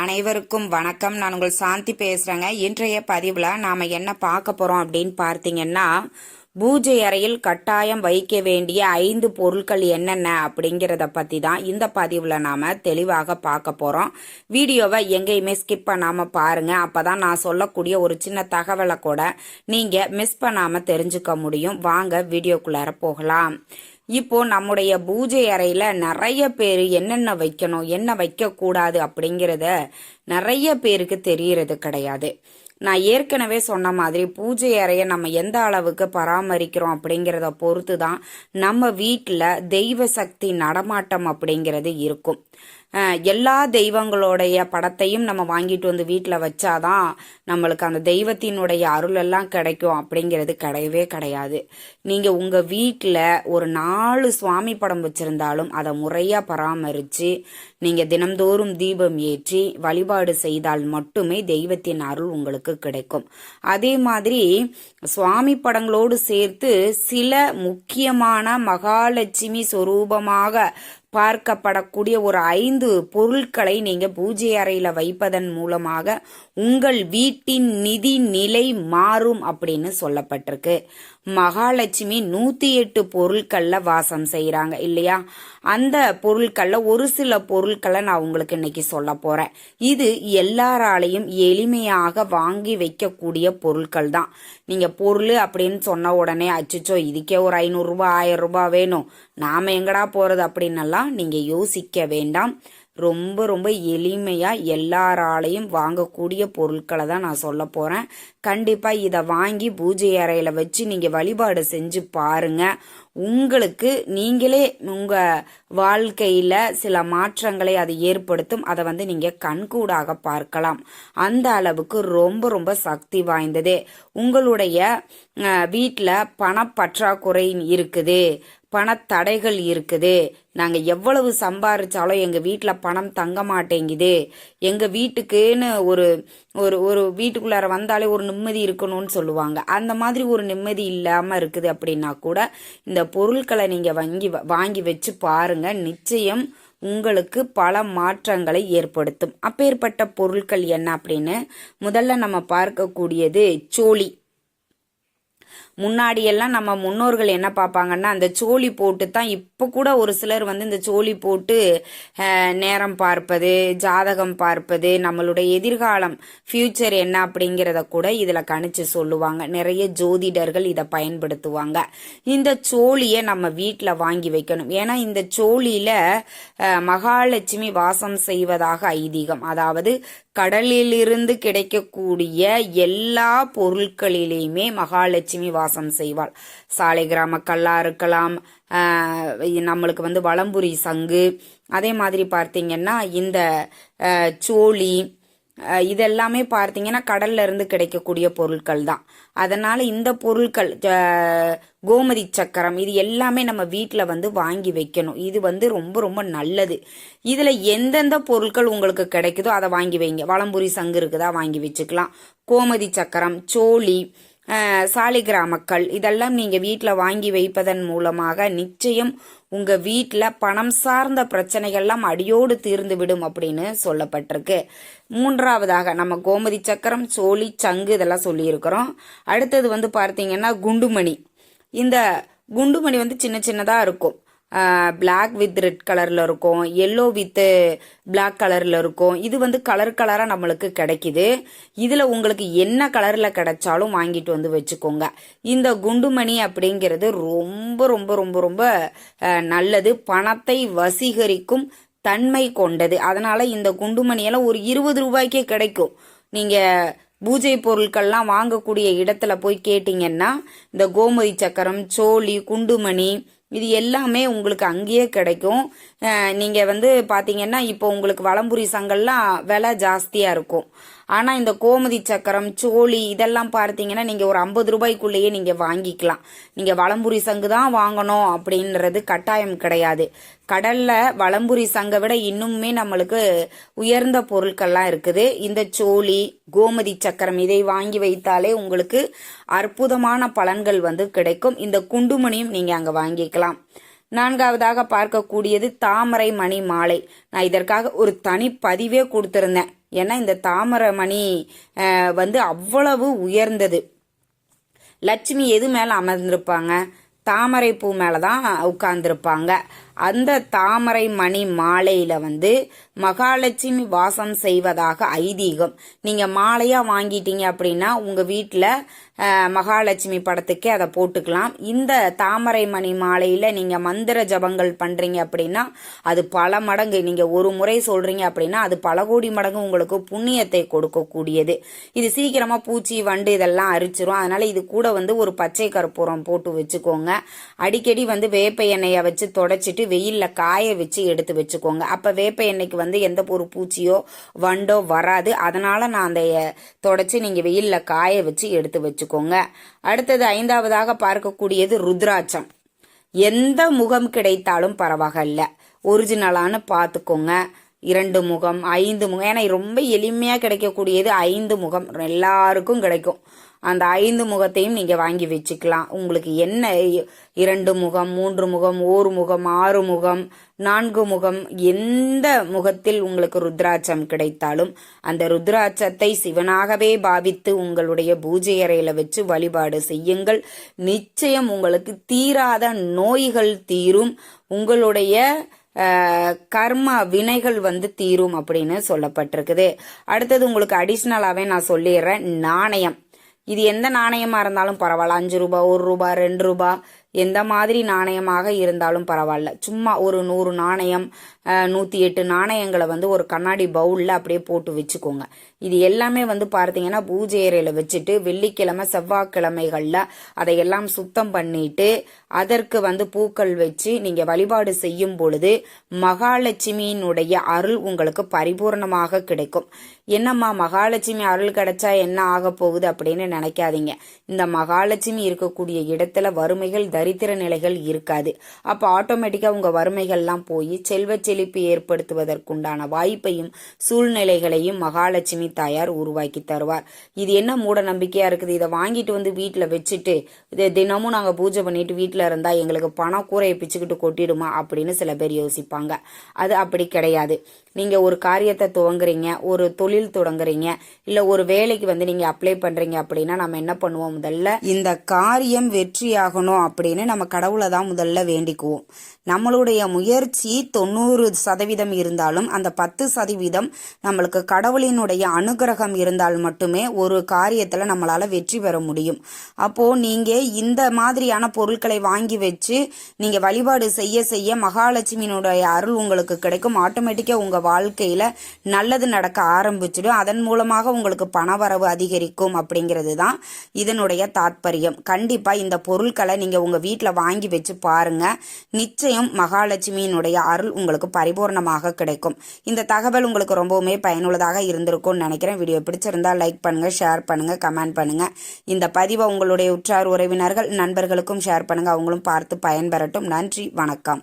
அனைவருக்கும் வணக்கம். நான் உங்கள் சாந்தி பேசுகிறேங்க இன்றைய பதிவில் நாம் என்ன பார்க்க போகிறோம் அப்படின்னு பார்த்தீங்கன்னா பூஜை அறையில் கட்டாயம் வைக்க வேண்டிய ஐந்து பொருட்கள் என்னென்ன அப்படிங்கிறத பற்றி தான் இந்த பதிவில் நாம் தெளிவாக பார்க்க போகிறோம் வீடியோவை எங்கேயுமே ஸ்கிப் பண்ணாமல் பாருங்கள் அப்போ தான் நான் சொல்லக்கூடிய ஒரு சின்ன தகவலை கூட நீங்கள் மிஸ் பண்ணாமல் தெரிஞ்சுக்க முடியும். வாங்க வீடியோக்குள்ளார போகலாம். இப்போ நம்முடைய பூஜை அறையில நிறைய பேர் என்னென்ன வைக்கணும் என்ன வைக்கக்கூடாது அப்படிங்கிறத நிறைய பேருக்கு தெரியறது கிடையாது. நான் ஏற்கனவே சொன்ன மாதிரி பூஜை அறையை நம்ம எந்த அளவுக்கு பராமரிக்கிறோம் அப்படிங்கிறத பொறுத்து தான் நம்ம வீட்டில் தெய்வ சக்தி நடமாட்டம் அப்படிங்கிறது இருக்கும். எல்லா தெய்வங்களுடைய படத்தையும் நம்ம வாங்கிட்டு வந்து வீட்டில் வச்சாதான் நம்மளுக்கு அந்த தெய்வத்தினுடைய அருள் எல்லாம் கிடைக்கும் அப்படிங்கிறது கிடையவே கிடையாது. நீங்கள் உங்கள் வீட்டில் ஒரு நாலு சுவாமி படம் வச்சிருந்தாலும் அதை முறையாக பராமரித்து நீங்கள் தினம்தோறும் தீபம் ஏற்றி வழிபாடு செய்தால் மட்டுமே தெய்வத்தின் அருள் உங்களுக்கு கிடைக்கும். அதே மாதிரி சுவாமி படங்களோடு சேர்த்து சில முக்கியமான மகாலட்சுமி சொரூபமாக பார்க்கப்படக்கூடிய ஒரு ஐந்து பொருட்களை நீங்க பூஜை அறையில வைப்பதன் மூலமாக உங்கள் வீட்டின் நிதி நிலை மாறும் அப்படின்னு சொல்லப்பட்டிருக்கு. மகாலட்சுமி நூத்தி எட்டு பொருட்கள்ல வாசம் செய்யறாங்க இல்லையா? அந்த பொருட்கள்ல ஒரு சில பொருட்களை நான் உங்களுக்கு இன்னைக்கு சொல்ல போறேன். இது எல்லாராலையும் எளிமையாக வாங்கி வைக்கக்கூடிய பொருட்கள் தான் நீங்க பொருள் அப்படின்னு சொன்ன உடனே அச்சுச்சோ இதுக்கே ஒரு ஐநூறு ரூபாய் ஆயிரம் ரூபாய் வேணும். நாம எங்கடா போறது அப்படின்னெல்லாம் நீங்க யோசிக்க வேண்டாம். ரொம்ப ரொம்ப எளிமையாக எல்லாராலையும் வாங்கக்கூடிய பொருட்களை தான் நான் சொல்ல போகிறேன் கண்டிப்பாக இதை வாங்கி பூஜை அறையில் வச்சு நீங்கள் வழிபாடு செஞ்சு பாருங்க. உங்களுக்கு நீங்களே உங்கள் வாழ்க்கையில் சில மாற்றங்களை அது ஏற்படுத்தும். அதை வந்து நீங்கள் கண்கூடாக பார்க்கலாம். அந்த அளவுக்கு ரொம்ப ரொம்ப சக்தி வாய்ந்தது. உங்களுடைய வீட்டில் பணப்பற்றாக்குறை இருக்குது. பணத்தடைகள் இருக்குது. நாங்கள் எவ்வளவு சம்பாரிச்சாலும் எங்கள் வீட்டில் பணம் தங்க மாட்டேங்குது. எங்கள் வீட்டுக்குன்னு ஒரு ஒரு ஒரு வீட்டுக்குள்ளார வந்தாலே ஒரு நிம்மதி இருக்கணும்னு சொல்லுவாங்க. அந்த மாதிரி ஒரு நிம்மதி இல்லாமல் இருக்குது அப்படின்னா கூட இந்த பொருட்களை நீங்கள் வாங்கி வாங்கி வச்சு பாருங்க. நிச்சயம் உங்களுக்கு பல மாற்றங்களை ஏற்படுத்தும். அப்பேற்பட்ட பொருட்கள் என்ன அப்படின்னு முதல்ல நம்ம பார்க்கக்கூடியது சோழி. முன்னாடியெல்லாம் நம்ம முன்னோர்கள் என்ன பார்ப்பாங்கன்னா அந்த சோழி போட்டு தான் இப்போ கூட ஒரு சிலர் வந்து இந்த சோழி போட்டு நேரம் பார்ப்பது ஜாதகம் பார்ப்பது நம்மளுடைய எதிர்காலம் ஃபியூச்சர் என்ன அப்படிங்கிறத கூட இதில் கணிச்சு சொல்லுவாங்க. நிறைய ஜோதிடர்கள் இதை பயன்படுத்துவாங்க. இந்த சோழியை நம்ம வீட்டில் வாங்கி வைக்கணும். ஏன்னா இந்த சோழியில் மகாலட்சுமி வாசம் செய்வதாக ஐதீகம். அதாவது கடலிலிருந்து கிடைக்கக்கூடிய எல்லா பொருட்களிலேயுமே மகாலட்சுமி வாசம் செய்வாள். சாலை கிராம கல்லா இருக்கலாம் நம்மளுக்கு வந்து வளம்புரி சங்கு அதே மாதிரி பார்த்தீங்கன்னா இந்த சோழி இதெல்லாமே பார்த்தீங்கன்னா கடல்ல இருந்து கிடைக்கக்கூடிய பொருட்கள் தான். அதனால இந்த பொருட்கள் கோமதி சக்கரம் இது எல்லாமே நம்ம வீட்டில் வந்து வாங்கி வைக்கணும். இது வந்து ரொம்ப ரொம்ப நல்லது. இதில் எந்தெந்த பொருட்கள் உங்களுக்கு கிடைக்குதோ அதை வாங்கி வைங்க. வளம்புரி சங்கு இருக்குதா வாங்கி வச்சுக்கலாம். கோமதி சக்கரம் சோழி சாலிகிராமக்கள் இதெல்லாம் நீங்கள் வீட்டில் வாங்கி வைப்பதன் மூலமாக நிச்சயம் உங்கள் வீட்டில் பணம் சார்ந்த பிரச்சனைகள்லாம் அடியோடு தீர்ந்து விடும் அப்படின்னு சொல்லப்பட்டிருக்கு. மூன்றாவதாக நம்ம கோமதி சக்கரம் சோழி சங்கு இதெல்லாம் சொல்லியிருக்கிறோம். அடுத்தது வந்து பார்த்தீங்கன்னா குண்டுமணி. இந்த குண்டுமணி வந்து சின்ன சின்னதாக இருக்கும். பிளாக் வித் ரெட் கலரில் இருக்கும். எல்லோ வித்து பிளாக் கலரில் இருக்கும். இது வந்து கலர் கலராக நம்மளுக்கு கிடைக்குது. இதில் உங்களுக்கு என்ன கலரில் கிடைச்சாலும் வாங்கிட்டு வந்து வச்சுக்கோங்க. இந்த குண்டுமணி அப்படிங்கிறது ரொம்ப ரொம்ப ரொம்ப ரொம்ப நல்லது. பணத்தை வசீகரிக்கும் தன்மை கொண்டது. அதனால் இந்த குண்டுமணியெல்லாம் ஒரு இருபது ரூபாய்க்கே கிடைக்கும். நீங்கள் பூஜை பொருட்கள்லாம் வாங்கக்கூடிய இடத்துல போய் கேட்டிங்கன்னா இந்த கோமதி சக்கரம் சோழி குண்டுமணி இது எல்லாமே உங்களுக்கு அங்கேயே கிடைக்கும். நீங்கள் வந்து பார்த்தீங்கன்னா இப்போ உங்களுக்கு வளம்புரி சங்கல்லாம் விலை ஜாஸ்தியாக இருக்கும். ஆனா இந்த கோமதி சக்கரம் சோழி இதெல்லாம் பார்த்தீங்கன்னா நீங்க ஒரு ஐம்பது ரூபாய்க்குள்ளேயே நீங்க வாங்கிக்கலாம். நீங்க வளம்புரி சங்கு தான் வாங்கணும் அப்படின்றது கட்டாயம் கிடையாது. கடல்ல வளம்புரி சங்கை விட இன்னுமே நம்மளுக்கு உயர்ந்த பொருட்கள்லாம் இருக்குது. இந்த சோழி கோமதி சக்கரம் இதை வாங்கி வைத்தாலே உங்களுக்கு அற்புதமான பலன்கள் வந்து கிடைக்கும். இந்த குண்டுமணியும் நீங்க அங்க வாங்கிக்கலாம். நான்காவதாக பார்க்கக்கூடியது தாமரை மணி மாலை நான் இதற்காக ஒரு தனி பதிவே கொடுத்திருந்தேன். ஏன்னா இந்த தாமரமணி அஹ், வந்து அவ்வளவு உயர்ந்தது. லட்சுமி எது மேலே அமர்ந்திருப்பாங்க? தாமரை பூ மேலே தான் உட்கார்ந்துருப்பாங்க. அந்த தாமரை மணி மாலையில வந்து மகாலட்சுமி வாசம் செய்வதாக ஐதீகம். நீங்க மாலையா வாங்கிட்டீங்க அப்படின்னா உங்க வீட்டுல மகாலட்சுமி படத்துக்கே அதை போட்டுக்கலாம். இந்த தாமரை மணி மாலையில நீங்க மந்திர ஜபங்கள் பண்றீங்க அப்படின்னா அது பல மடங்கு நீங்க ஒரு முறை சொல்றீங்க அப்படின்னா அது பல கோடி மடங்கு உங்களுக்கு புண்ணியத்தை கொடுக்கக்கூடியது. இது சீக்கிரமா பூச்சி வண்டு இதெல்லாம் அரிச்சிரும். அதனால இது கூட வந்து ஒரு பச்சை கற்பூரம் போட்டு வச்சுக்கோங்க. அடிக்கடி வந்து வேப்ப எண்ணெயை வச்சு தொடச்சிட்டு வெயிலில் காய வச்சு எடுத்து வச்சுக்கோங்க. அப்போ வேப்ப எண்ணெய்க்கு வந்து எந்த ஒரு பூச்சியோ வண்டோ வராது. அதனால நான் அந்த தொடச்சி நீங்கள் வெயிலில் காய வச்சு எடுத்து வச்சுக்கோங்க. அடுத்தது ஐந்தாவதாக பார்க்கக்கூடியது ருத்ராட்சம். எந்த முகம் கிடைத்தாலும் பரவாயில்ல ஒரிஜினலான்னு பார்த்துக்கோங்க இரண்டு முகம் ஐந்து முகம். ஏன்னா ரொம்ப எளிமையாக கிடைக்கக்கூடியது ஐந்து முகம். எல்லாருக்கும் கிடைக்கும். அந்த ஐந்து முகத்தையும் நீங்கள் வாங்கி வச்சுக்கலாம். உங்களுக்கு என்ன இரண்டு முகம் மூன்று முகம் ஓர் முகம் ஆறு முகம் நான்கு முகம் எந்த முகத்தில் உங்களுக்கு ருத்ராட்சம் கிடைத்தாலும் அந்த ருத்ராட்சத்தை சிவனாகவே பாவித்து உங்களுடைய பூஜை அறையில் வச்சு வழிபாடு செய்யுங்கள். நிச்சயம் உங்களுக்கு தீராத நோய்கள் தீரும். உங்களுடைய கர்ம வினைகள் வந்து தீரும் அப்படின்னு சொல்லப்பட்டிருக்குது. அடுத்தது உங்களுக்கு அடிஷ்னலாகவே நான் சொல்லிடுறேன் நாணயம். இது எந்த நாணயமாக இருந்தாலும் பரவாயில்ல. அஞ்சு ரூபாய் ஒரு ரூபாய் ரெண்டு ரூபாய் எந்த மாதிரி நாணயமாக இருந்தாலும் பரவாயில்ல. சும்மா ஒரு நூறு நாணயம் நூற்றி நூத்தி எட்டு நாணயங்களை வந்து ஒரு கண்ணாடி பவுல்ல அப்படியே போட்டு வச்சுக்கோங்க. இது எல்லாமே வந்து பார்த்தீங்கன்னா பூஜை அறையில வச்சுட்டு வெள்ளிக்கிழமை செவ்வாய்க்கிழமைகள்ல அதையெல்லாம் சுத்தம் பண்ணிட்டு அதற்கு வந்து பூக்கள் வச்சு நீங்க வழிபாடு செய்யும் பொழுது மகாலட்சுமியினுடைய அருள் உங்களுக்கு பரிபூர்ணமாக கிடைக்கும். என்னம்மா மகாலட்சுமி அருள் கிடைச்சா என்ன ஆக போகுது அப்படின்னு நினைக்காதீங்க. இந்த மகாலட்சுமி இருக்கக்கூடிய இடத்துல வறுமைகள் தரித்திர நிலைகள் இருக்காது. அப்ப ஆட்டோமேட்டிக்கா உங்க வறுமைகள்லாம் போய் செல்வ செழிப்பு ஏற்படுத்துவதற்குண்டான வாய்ப்பையும் சூழ்நிலைகளையும் மகாலட்சுமி தாயார் உருவாக்கி தருவார். இது என்ன மூட நம்பிக்கையா இருக்குது? இதை வாங்கிட்டு வந்து வீட்டுல வச்சுட்டு இதை தினமும் நாங்க பூஜை பண்ணிட்டு வீட்டுல இருந்தா எங்களுக்கு பணம் கூரையை பிச்சுக்கிட்டு கொட்டிடுமா அப்படின்னு சில பேர் யோசிப்பாங்க. அது அப்படி கிடையாது. நீங்க ஒரு காரியத்தை துவங்குறீங்க ஒரு தொழில் தொடங்குறீங்க இல்ல ஒரு வேலைக்கு வந்து நீங்க அப்ளை பண்றீங்க அப்படின்னா நம்ம என்ன பண்ணுவோம் முதல்ல? இந்த காரியம் வெற்றியாகணும் அப்படின்னு நம்ம கடவுளை தான் முதல்ல வேண்டிக்குவோம். நம்மளுடைய முயற்சி தொண்ணூறு சதவீதம் இருந்தாலும் அந்த பத்து சதவீதம் நம்மளுக்கு கடவுளினுடைய அனுகிரகம் இருந்தால் மட்டுமே ஒரு காரியத்துல நம்மளால வெற்றி பெற முடியும். அப்போ நீங்க இந்த மாதிரியான பொருட்களை வாங்கி வச்சு நீங்க வழிபாடு செய்ய செய்ய மகாலட்சுமியினுடைய அருள் உங்களுக்கு கிடைக்கும். ஆட்டோமேட்டிக்கா உங்கள் வாழ்க்கையில நல்லது நடக்க ஆரம்பிச்சிடும். அதன் மூலமாக உங்களுக்கு பணவரவு அதிகரிக்கும் அப்படிங்கிறது தான் இதனுடைய தாத்பரியம். கண்டிப்பாக இந்த பொருட்களை நீங்கள் உங்கள் உங்கள் வீட்டில் வாங்கி வச்சு பாருங்க. நிச்சயம் மகாலட்சுமியினுடைய அருள் உங்களுக்கு பரிபூர்ணமாக கிடைக்கும். இந்த தகவல் உங்களுக்கு ரொம்பவுமே பயனுள்ளதாக இருந்திருக்கும்னு நினைக்கிறேன். வீடியோ பிடிச்சிருந்தா லைக் பண்ணுங்கள் ஷேர் பண்ணுங்கள் கமெண்ட் பண்ணுங்கள் இந்த பதிவை உங்களுடைய உற்றார் உறவினர்கள் நண்பர்களுக்கும் ஷேர் பண்ணுங்கள் அவங்களும் பார்த்து பயன்பெறட்டும். நன்றி வணக்கம்.